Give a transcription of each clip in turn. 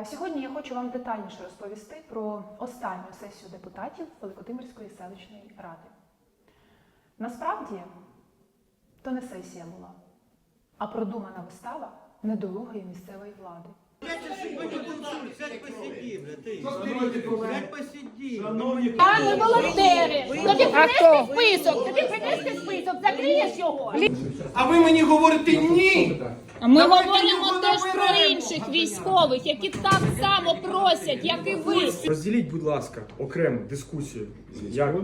Е, Сьогодні я хочу вам детальніше розповісти про останню сесію депутатів Великотимирської селищної ради. Насправді, то не сесія була, а продумана вистава недолугої місцевої влади. Пане волонтери, тобі принести список, тобі принести список, закриєш його. А ви мені говорите ні. А ми говоримо теж про інших військових, які так само просять, як і ви. Розділіть, будь ласка, окрему дискусію. Як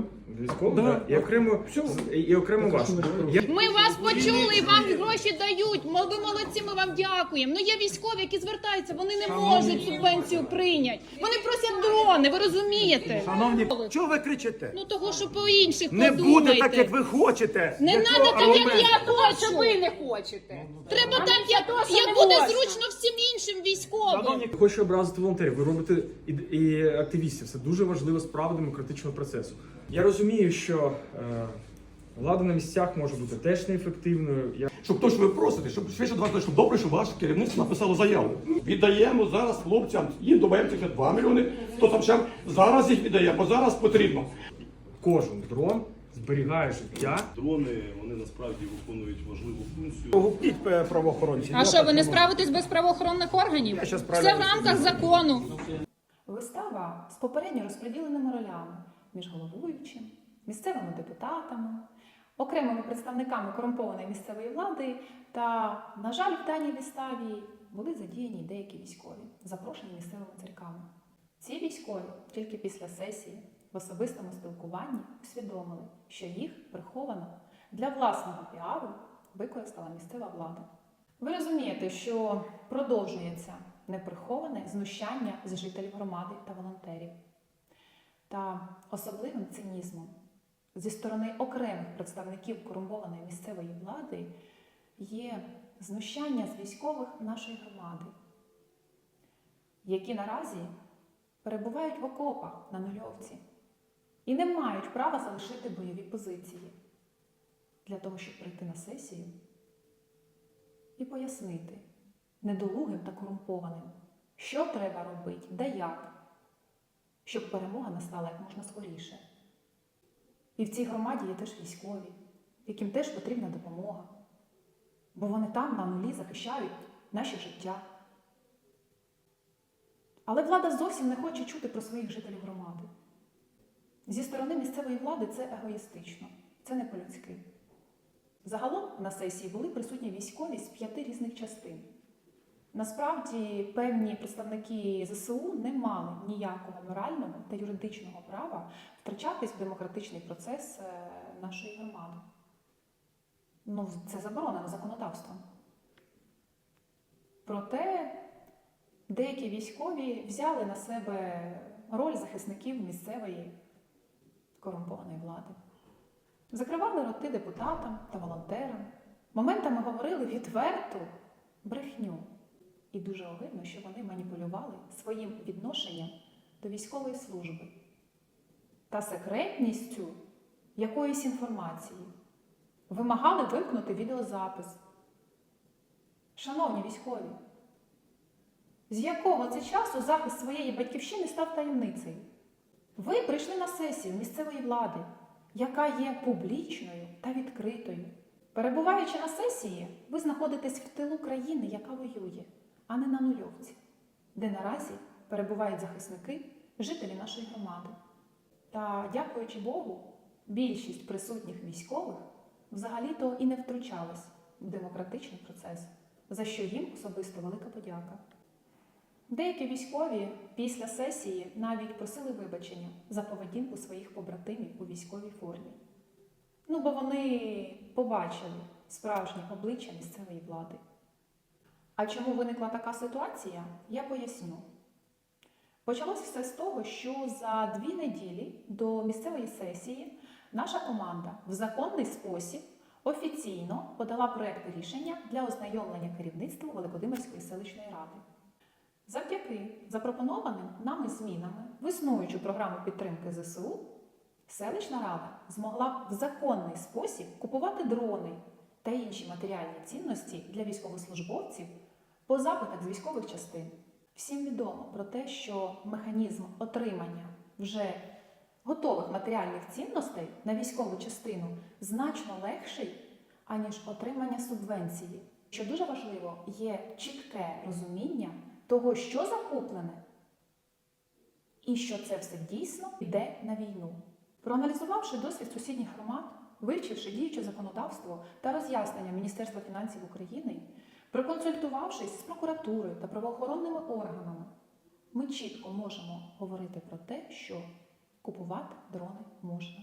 військову, Да. да. і окремо з- і окремо вашу. Я Ми вас почули і вам гроші дають. Мо- Ви молодці, ми вам дякуємо. Ну є військові, які звертаються, вони не можуть субвенцію прийняти. Вони просять дрони, ви розумієте? Шановні, чого ви кричите? Ну того, що по інших Не подумайте. буде так, як ви хочете. Не треба так, як аргумент. я хочу. ви не хочете. Треба так, як, як буде. Зручно всім іншим військовим. Шановні, хочу образити волонтерів. Ви робите і, і активістів. Це дуже важлива справа демократичного процесу. Я розумію, що е, влада на місцях може бути теж неефективною. Я Щоб то, що ви просите, щоб швидше два щоб добре, щоб ваше керівництво написало заяву. Віддаємо зараз хлопцям, їм додаємо цих 2 мільйони, хто там ще зараз їх віддаємо, бо зараз потрібно. кожен дрон зберігає життя. Дрони вони насправді виконують важливу функцію. Погубіть е, правоохоронців. А що, ви не справитесь без правоохоронних органів? Я щас Все в рамках закону. Вистава з попередньо розподіленими ролями між головуючим, місцевими депутатами, окремими представниками корумпованої місцевої влади та, на жаль, в даній виставі були задіяні деякі військові, запрошені місцевими церквами. Ці військові тільки після сесії в особистому спілкуванні усвідомили, що їх приховано для власного піару використала місцева влада. Ви розумієте, що продовжується неприховане знущання з жителів громади та волонтерів. Та особливим цинізмом зі сторони окремих представників корумпованої місцевої влади є знущання з військових нашої громади, які наразі перебувають в окопах на нульовці і не мають права залишити бойові позиції для того, щоб прийти на сесію і пояснити недолугим та корумпованим, що треба робити, де як, щоб перемога настала як можна скоріше. І в цій громаді є теж військові, яким теж потрібна допомога, бо вони там на нулі захищають наше життя. Але влада зовсім не хоче чути про своїх жителів громади. Зі сторони місцевої влади це егоїстично, це не по-людськи. Загалом на сесії були присутні військові з п'яти різних частин. Насправді, певні представники ЗСУ не мали ніякого морального та юридичного права втручатись в демократичний процес е, нашої громади. Ну, це заборонено законодавством. Проте деякі військові взяли на себе роль захисників місцевої корумпованої влади. Закривали роти депутатам та волонтерам. Моментами говорили відверту брехню. І дуже огидно, що вони маніпулювали своїм відношенням до військової служби та секретністю якоїсь інформації. Вимагали вимкнути відеозапис. Шановні військові, з якого це часу захист своєї батьківщини став таємницею? Ви прийшли на сесію місцевої влади, яка є публічною та відкритою. Перебуваючи на сесії, ви знаходитесь в тилу країни, яка воює, а не на нульовці, де наразі перебувають захисники, жителі нашої громади. Та, дякуючи Богу, більшість присутніх військових взагалі-то і не втручалась в демократичний процес, за що їм особисто велика подяка. Деякі військові після сесії навіть просили вибачення за поведінку своїх побратимів у військовій формі. Ну, бо вони побачили справжнє обличчя місцевої влади. А чому виникла така ситуація, я поясню. Почалось все з того, що за дві неділі до місцевої сесії наша команда в законний спосіб офіційно подала проєкт рішення для ознайомлення керівництва Великодимирської селищної ради. Завдяки запропонованим нами змінами в існуючу програму підтримки ЗСУ, селищна рада змогла в законний спосіб купувати дрони та інші матеріальні цінності для військовослужбовців по запитах з військових частин. Всім відомо про те, що механізм отримання вже готових матеріальних цінностей на військову частину значно легший, аніж отримання субвенції. Що дуже важливо, є чітке розуміння того, що закуплене, і що це все дійсно йде на війну. Проаналізувавши досвід сусідніх громад, вивчивши діюче законодавство та роз'яснення Міністерства фінансів України, проконсультувавшись з прокуратурою та правоохоронними органами, ми чітко можемо говорити про те, що купувати дрони можна.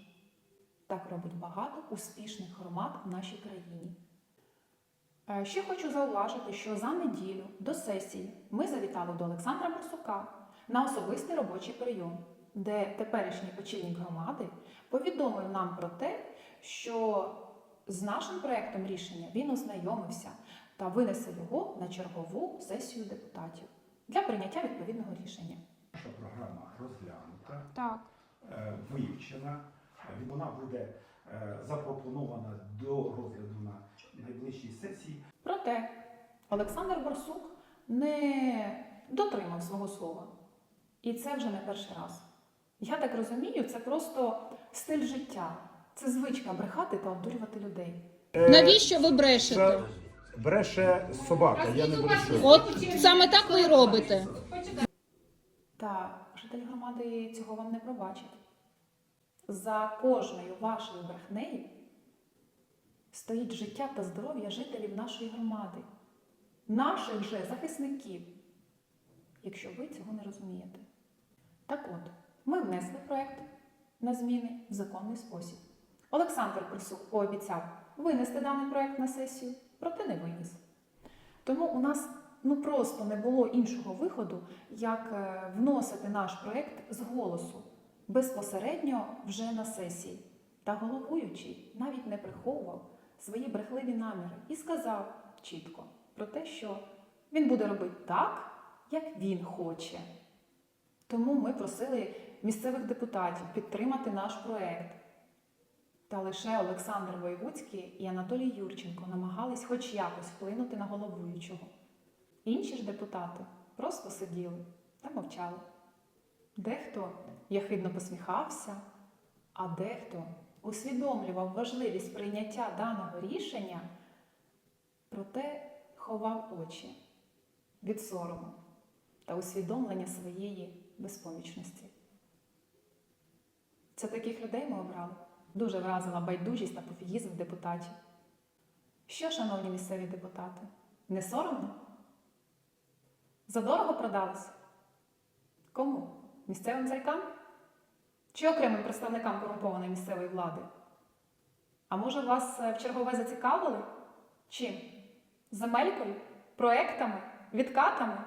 Так робить багато успішних громад в нашій країні. Е, Ще хочу зауважити, що за неділю до сесії ми завітали до Олександра Барсука на особистий робочий прийом, де теперішній очільник громади повідомив нам про те, що з нашим проектом рішення він ознайомився та винесе його на чергову сесію депутатів для прийняття відповідного рішення. Наша програма розглянута, Так. е, вивчена. Вона буде запропонована до розгляду на найближчій сесії. Проте Олександр Барсук не дотримав свого слова. І це вже не перший раз. Я так розумію, це просто стиль життя. Це звичка брехати та обдурювати людей. Навіщо ви брешете? Це бреше собака, я не брешу. От саме так ви і робите. Та жителі громади цього вам не пробачать. За кожною вашою брехнею стоїть життя та здоров'я жителів нашої громади, наших же захисників, якщо ви цього не розумієте. Так от, ми внесли проект на зміни в законний спосіб. Олександр Присух пообіцяв винести даний проект на сесію, проте не виніс. Тому у нас ну просто не було іншого виходу, як е, вносити наш проект з голосу безпосередньо вже на сесії. Та головуючий навіть не приховував свої брехливі наміри і сказав чітко про те, що він буде робити так, як він хоче. Тому ми просили місцевих депутатів підтримати наш проект. Та лише Олександр Воєвудський і Анатолій Юрченко намагались хоч якось вплинути на головуючого. Інші ж депутати просто сиділи та мовчали. Дехто яхидно посміхався, а дехто усвідомлював важливість прийняття даного рішення, проте ховав очі від сорому та усвідомлення своєї безпомічності. Це таких людей ми обрали. Дуже вразила байдужість та пофігізм депутатів. Що, шановні місцеві депутати, не соромно? Задорого продались? Кому? Місцевим зайкам? Чи окремим представникам корумпованої місцевої влади? А може вас е, в чергове зацікавили? Чим? Земелькою? Проектами? Відкатами?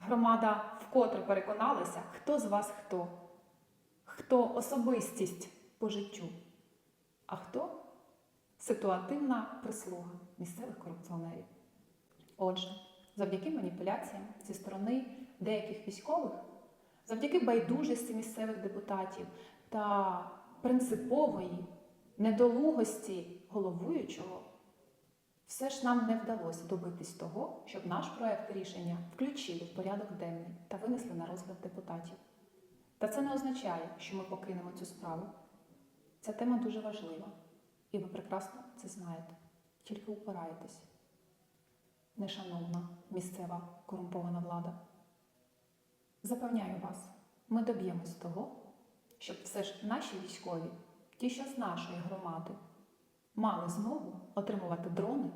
Громада вкотре переконалася, хто з вас хто, хто особистість по життю, а хто ситуативна прислуга місцевих корупціонерів. Отже, завдяки маніпуляціям зі сторони деяких військових, завдяки байдужості місцевих депутатів та принципової недолугості головуючого, все ж нам не вдалося добитись того, щоб наш проект рішення включили в порядок денний та винесли на розгляд депутатів. Та це не означає, що ми покинемо цю справу. Ця тема дуже важлива, і ви прекрасно це знаєте. Тільки упираєтесь. Нешановна місцева корумпована влада. Запевняю вас, ми доб'ємось того, щоб все ж наші військові, ті, що з нашої громади, мали змогу отримувати дрони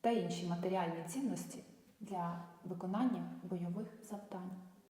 та інші матеріальні цінності для виконання бойових завдань.